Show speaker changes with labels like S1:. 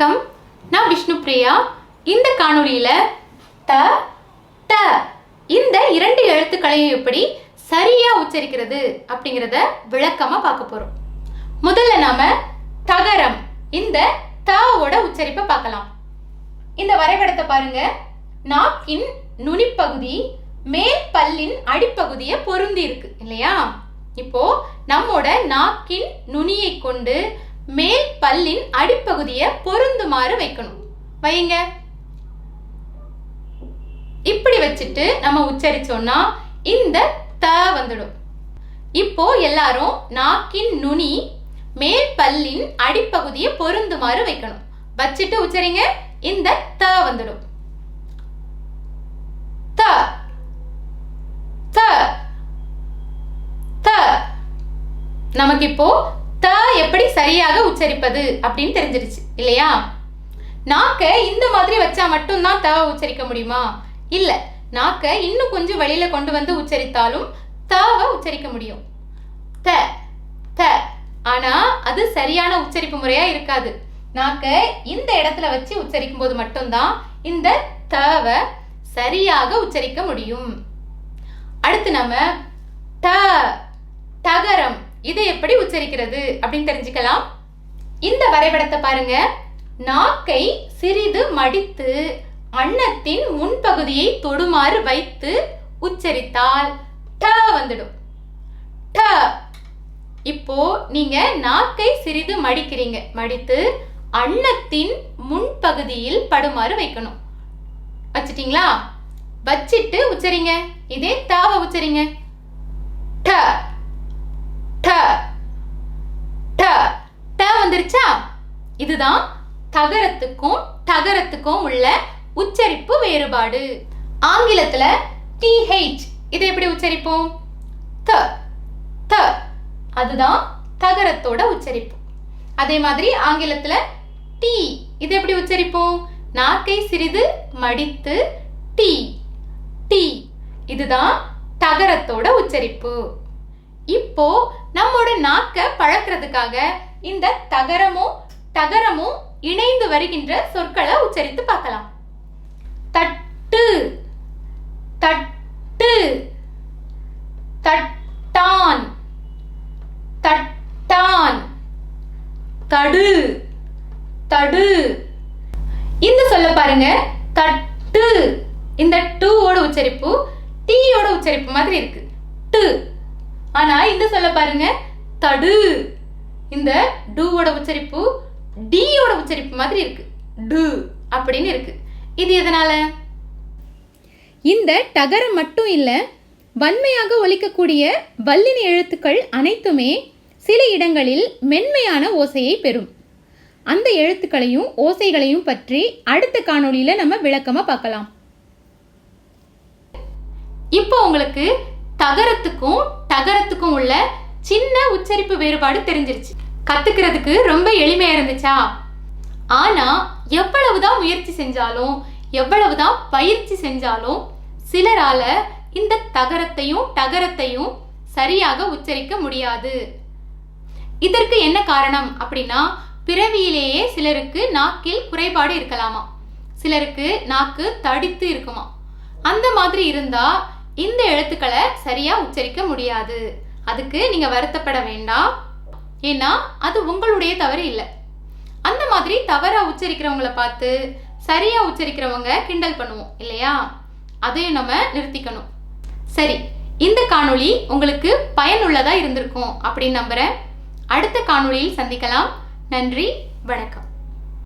S1: வணக்கம். நான் விஷ்ணு பிரியா. இந்த காணொளியில த ட இந்த இரண்டு எழுத்துக்களையும் எப்படி சரியா உச்சரிக்கிறது அப்படிங்கிறத விளக்கமா பார்க்க போறோம். முதல்ல நாம தகரம் இந்த தாவோட உச்சரிப்பை பார்க்கலாம். இந்த வரைபடத்தை பாருங்க. நாக்கின் நுனிப்பகுதி மேல் பல்லின் அடிப்பகுதியை பொருந்தி இருக்கு இல்லையா? இப்போ நம்மோட நாக்கின் நுனியை கொண்டு மேல் பல்லின் அடிப்பகுதியை பொருந்துமாறு வைக்கணும். வைங்க இப்படி வச்சுட்டு நம்ம உச்சரிச்சோம்னா இந்த த வந்துடும். இப்போ எல்லாரும் நாக்கின் நுனி மேல் பல்லின் அடிப்பகுதியை பொருந்துமாறு வைக்கணும். வச்சுட்டு உச்சரிங்க. இந்த த வந்துடும். த. த. த. நமக்கு இப்போ த எப்படி சரியாக உச்சரிப்பது அப்படின்னு தெரிஞ்சிருச்சு இல்லையா? நாக்க இந்த மாதிரி வச்சா மட்டும்தான் த உச்சரிக்க முடியுமா? இல்ல நாக்க இன்னும் கொஞ்சம் வெளியில கொண்டு வந்து உச்சரித்தாலும் தவை உச்சரிக்க முடியும். த த. ஆனா அது சரியான உச்சரிப்பு முறையா இருக்காது. நாக்க இந்த இடத்துல வச்சு உச்சரிக்கும் போது மட்டும்தான் இந்த தவை சரியாக உச்சரிக்க முடியும். அடுத்து நம்ம ட தகரம். இதை எப்படி உச்சரிக்கிறது அப்படின்னு தெரிஞ்சுக்கலாம். இந்த வரைபடத்தை பாருங்க. நாக்கை சிறிது மடித்து அன்னத்தின் முன்பகுதியை தொடுமாறு வைத்து உச்சரித்தால் ட வந்துடும். ட. இப்போ நீங்க நாக்கை சிறிது மடிக்கிறீங்க. மடித்து அன்னத்தின் முன்பகுதியில் படுமாறு வைக்கணும். வச்சிட்டீங்களா? வச்சிட்டு உச்சரிங்க. இதே தாவ உச்சரிங்க. ட ட ட ட வந்துருச்சா இதுதான் தகரத்துக்கும் தகரத்துக்கும் உள்ள உச்சரிப்பு வேறுபாடு. ஆங்கிலத்துல டிஹெச் இதை எப்படி உச்சரிப்போம்? த த. அதுதான் தகரத்தோட உச்சரிப்பு. அதே மாதிரி ஆங்கிலத்துல டி இது எப்படி உச்சரிப்போம்? நாக்கை சிறிது மடித்து டி டி இதுதான் தகரத்தோட உச்சரிப்பு. இப்போ நம்மோட நாக்க பழக்கிறதுக்காக இந்த தகரமும் தகரமும் இணைந்து வருகின்ற சொற்களை உச்சரித்து பார்க்கலாம். தட்டு தட்டு தட்டான் தட்டான் தடு தடு. இந்த சொல்ல பாருங்க தட்டு. இந்த டூவோட உச்சரிப்பு டீயோட உச்சரிப்பு மாதிரி இருக்கு. டு. ஆனா இந்த சொல்ல பாருங்க தடு. இந்த டூவோட உச்சரிப்பு டியோட உச்சரிப்பு மாதிரி இருக்கு. டு அப்படின்னு இருக்கு. இது எதனால?
S2: இந்த டகரம் மட்டும் இல்ல வன்மையாக ஒலிக்கக்கூடிய வல்லின எழுத்துக்கள் அனைத்துமே சில இடங்களில் மென்மையான ஓசையை பெறும். அந்த எழுத்துக்களையும் ஓசைகளையும் பற்றி அடுத்த காணொளியில நம்ம விளக்கமா பார்க்கலாம்.
S1: இப்போ உங்களுக்கு தகரத்துக்கும் டகரத்துக்கும் உள்ள சின்ன உச்சரிப்பு வேறுபாடு தெரிஞ்சிருச்சு. கத்துக்கிறதுக்கு ரொம்ப எளிமையா இருந்துச்சா? ஆனா எவ்வளவுதான் முயற்சி செஞ்சாலும் எவ்வளவுதான் பயிற்சி செஞ்சாலும் சிலரால இந்த தகரத்தையும் டகரத்தையும் சரியாக உச்சரிக்க முடியாது. இதற்கு என்ன காரணம் அப்படின்னா பிறவியிலேயே சிலருக்கு நாக்கில் குறைபாடு இருக்கலாமா? சிலருக்கு நாக்கு தடித்து இருக்குமா? அந்த மாதிரி இருந்தா இந்த எழுத்துக்களை சரியா உச்சரிக்க முடியாது. அதுக்கு நீங்க வருத்தப்பட வேண்டாம். ஏன்னா அது உங்களுடைய தவறு இல்லை. அந்த மாதிரி தவறாக உச்சரிக்கிறவங்களை பார்த்து சரியாக உச்சரிக்கிறவங்க கிண்டல் பண்ணுவோம் இல்லையா? அதையும் நம்ம நிறுத்திக்கணும். சரி இந்த காணொளி உங்களுக்கு பயனுள்ளதாக இருந்திருக்கும் அப்படின்னு நம்புகிறேன் அடுத்த காணொளியில் சந்திக்கலாம். நன்றி வணக்கம்.